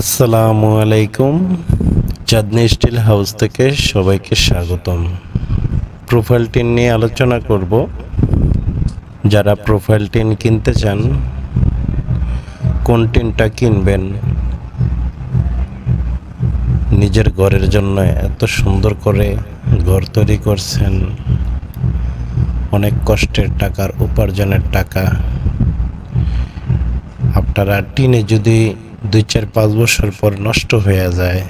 আসসালামু আলাইকুম। চাঁদনি still house থেকে সবাইকে স্বাগতম। প্রোফাইল টিন নিয়ে আলোচনা করব। যারা প্রোফাইল টিন কিনতে চান, কোন টিনটা কিনবেন? নিজের ঘরের জন্য এত সুন্দর করে ঘর তৈরি করছেন। অনেক কষ্টের টাকার উপার্জনের টাকা। আপনারা টিনে যদি দুই চার পাঁচ বছর পর নষ্ট হয়ে যায়,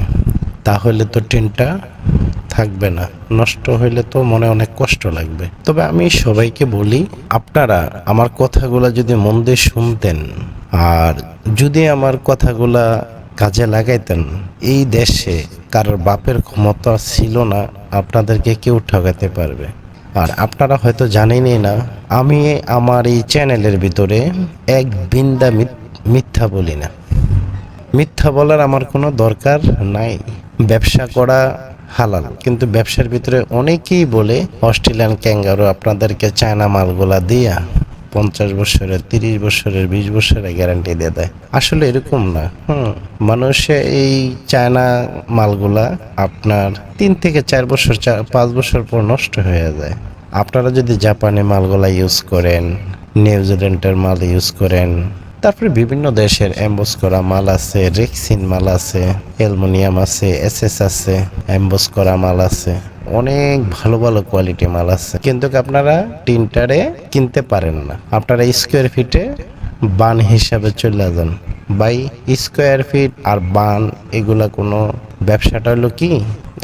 তাহলে তো টিনটা থাকবে না। নষ্ট হইলে তো মনে অনেক কষ্ট লাগবে। তবে আমি সবাইকে বলি, আপনারা আমার কথাগুলো যদি মন দিয়ে শুনতেন আর যদি আমার কথাগুলা কাজে লাগাইতেন, এই দেশে কারোর বাপের ক্ষমতা ছিল না, আপনাদেরকে কেউ ঠকাতে পারবে। আর আপনারা হয়তো জানেনই না, আমি আমার এই চ্যানেলের ভিতরে এক বিন্দা মিথ্যা বলি না। মিথ্যা বলার আমার কোনো দরকার নাই। ব্যবসা করা হালাল। কিন্তু ব্যবসার ভিতরে অনেকেই বলে, অস্ট্রেলিয়ান ক্যাঙ্গারু আপনাদেরকে চায়না মালগুলা দিয়া পঞ্চাশ বছরের, তিরিশ বছরের, বিশ বছরের গ্যারান্টি দিয়ে দেয়। আসলে এরকম না। হুম। মানুষে এই চায়না মালগুলা আপনার তিন থেকে চার বছর, চার, পাঁচ বছর পর নষ্ট হয়ে যায়। আপনারা যদি জাপানি মালগুলা ইউজ করেন, নিউজিল্যান্ডের মাল ইউজ করেন তারপরে বিভিন্ন দেশের এমবস করা মাল আছে, রেক্সিন মাল আছে, অ্যালুমিনিয়াম আছে, এসএস আছে, এমবস করা মাল আছে, অনেক ভালো ভালো কোয়ালিটি মাল আছে। কিন্তু আপনারা টিনটারে কিনতে পারেন না। আপনারা স্কোয়ার ফিটে বান হিসাবে চলে যান। বাই স্কোয়ার ফিট আর বান, এগুলা কোনো ব্যবসাটা হলো কি?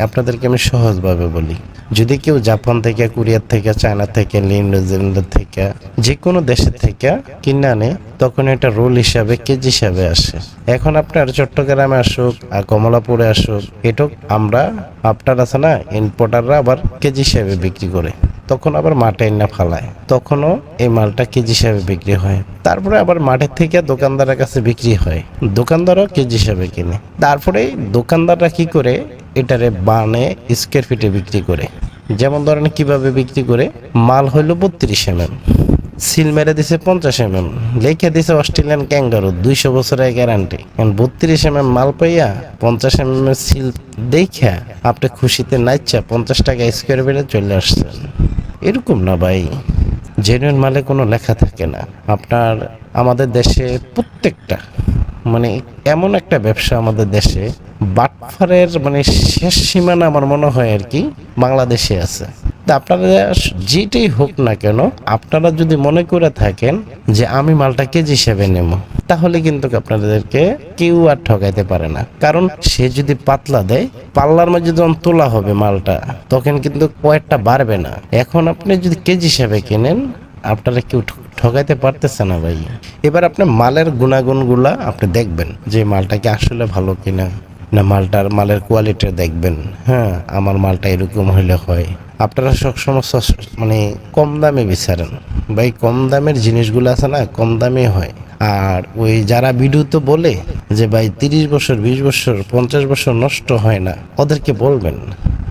আপনাদেরকে আমি সহজভাবে বলি। যদি কেউ জাপান থেকে কোরিয়ার থেকে, চায়না থেকে নিউজিল্যান্ড থেকে যে কোনো দেশের থেকে কিনে আনে, তখন এটা রোল হিসাবে, কেজি হিসাবে আসে। এখন আপনার চট্টগ্রামে আসুক, আর কমলাপুরে আসুক, এটুক আমরা, আপনার আছে না ইম্পোর্টাররা আবার কেজি হিসাবে বিক্রি করে। তখন আবার মাঠে এনে ফালায়। তখনও এই মালটা কেজি হিসাবে বিক্রি হয়। তারপরে আবার মাঠের থেকে দোকানদারের কাছে বিক্রি হয়। দোকানদারও কেজি হিসাবে কিনে। তারপরে দোকানদাররা কি করে, এটারে বানে স্কোয়ার ফিটে বিক্রি করে। যেমন ধরেন কীভাবে বিক্রি করে, মাল হইল বত্রিশ এম সিল মেরে দিছে পঞ্চাশ এম এম লেখে দিছে অস্ট্রেলিয়ান ক্যাঙ্গারু, দুইশো বছরের গ্যারান্টি। বত্রিশ এম এম মাল পাইয়া পঞ্চাশ এম এম সিল দেখা আপনি খুশিতে নাইচ্ছা পঞ্চাশ টাকা স্কোয়ার ফিটে চলে আসছেন। এরকম না ভাই জেনুইন মালে কোনো লেখা থাকে না। আপনার আমাদের দেশে প্রত্যেকটা মানে এমন একটা ব্যবসা আমাদের দেশে বাটফারের মানে শেষ সীমানা আমার মনে হয় আর কি বাংলাদেশে আছে। তা আপনারা যেটাই হোক না কেন, আপনারা যদি মনে করে থাকেন যে আমি মালটা কেজি হিসেবে নেব, তাহলে কিন্তু আপনাদেরকে কেউ আর ঠকাইতে পারে না। কারণ সে যদি পাতলা দেয়, পাল্লার মধ্যে যখন তোলা হবে মালটা, তখন কিন্তু কয়েকটা বাড়বে না। এখন আপনি যদি কেজি হিসাবে কেনেন, আপনারা কেউ ঠকাইতে পারতেছে না ভাই। এবার আপনি মালের গুণাগুণগুলা আপনি দেখবেন যে মালটা কি আসলে ভালো কিনা। না মালটার, মালের কোয়ালিটি দেখবেন। হ্যাঁ আমার মালটা এরকম হইলে হয়। আপনারা সবসময় সস- মানে কম দামে বিচারেন। ভাই, কম দামের জিনিসগুলো আছে না, কম দামে হয়। আর ওই যারা ভিডিওতে বলে যে, ভাই, তিরিশ বছর, বিশ বছর, পঞ্চাশ বছর নষ্ট হয় না, ওদেরকে বলবেন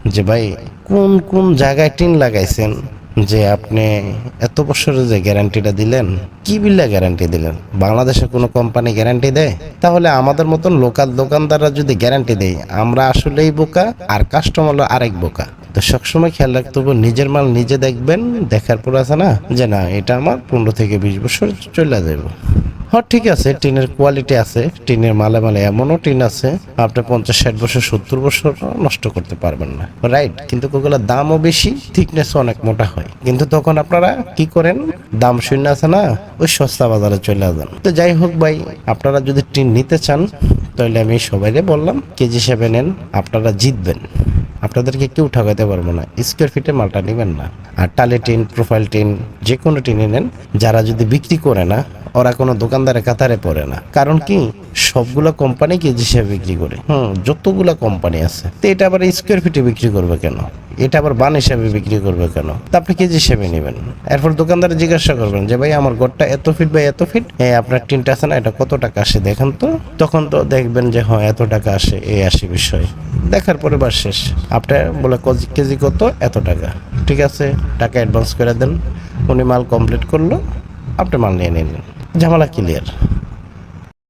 যে, ভাই, কোন কোন জায়গায় টিন লাগাইছেন? যে আপনি এত বছরের যে গ্যারান্টিটা দিলেন, কি বিল্লা গ্যারান্টি দিলেন? বাংলাদেশে কোনো কোম্পানি গ্যারান্টি দেয়? তাহলে আমাদের মতন লোকাল দোকানদাররা যদি গ্যারান্টি দেয়, আমরা আসলেই বোকা আর কাস্টমার আরেক বোকা। তো সবসময় খেয়াল রাখতে হবে, নিজের মাল নিজে দেখবেন, দেখার পর আছে না, যে না, এটা আমার পনেরো থেকে বিশ বছর চলে যাবে। হ্যাঁ ঠিক আছে, টিনের কোয়ালিটি আছে, টিনের মালে মালে এমনও টিন আছে, আপনি পঞ্চাশ, ষাট বছর, সত্তর বছর নষ্ট করতে পারবেন না। রাইট কিন্তু ওগুলোর দামও বেশি থিকনেস অনেক মোটা হয়। কিন্তু তখন আপনারা কি করেন? দাম শূন্য আছে না, ওই সস্তা বাজারে চলে যান। তো যাই হোক ভাই, আপনারা যদি টিন নিতে চান, তাহলে আমি সবাইকে বললাম, কেজি হিসেবে নেন, আপনারা জিতবেন। আপনাদেরকে কেউ ঠকাতে পারব না স্কোয়ার ফিটে মালটা নেবেন না। আর টালে টিন প্রোফাইল টিন যে কোনো টিনে নেন, যারা যদি বিক্রি করে না ওরা কোনো দোকানদারের কাতারে পড়ে না। কারণ কি? সবগুলো কোম্পানি কেজি হিসেবে বিক্রি করে। হুম, যতগুলো কোম্পানি আছে। তো এটা আবার স্কোয়ার ফিটে বিক্রি করবে কেন? এটা আবার বান হিসাবে বিক্রি করবে কেন? তা আপনি কেজি হিসেবে নেবেন? এরপর দোকানদারে জিজ্ঞাসা করবেন যে, ভাই, আমার ঘরটা এত ফিট বা এত ফিট এই আপনার টিনটা আছে না, এটা কত টাকা আসে দেখেন তো? তখন তো দেখবেন যে হ্যাঁ এত টাকা আসে, এই আসে বিষয়। দেখার পরে বার শেষ। আপনার বলে, কেজি কত? এত টাকা। ঠিক আছে, টাকা অ্যাডভান্স করে দেন। উনি মাল কমপ্লিট করল, আপনি মাল নিয়ে নিলেন। ঝামেলা ক্লিয়ার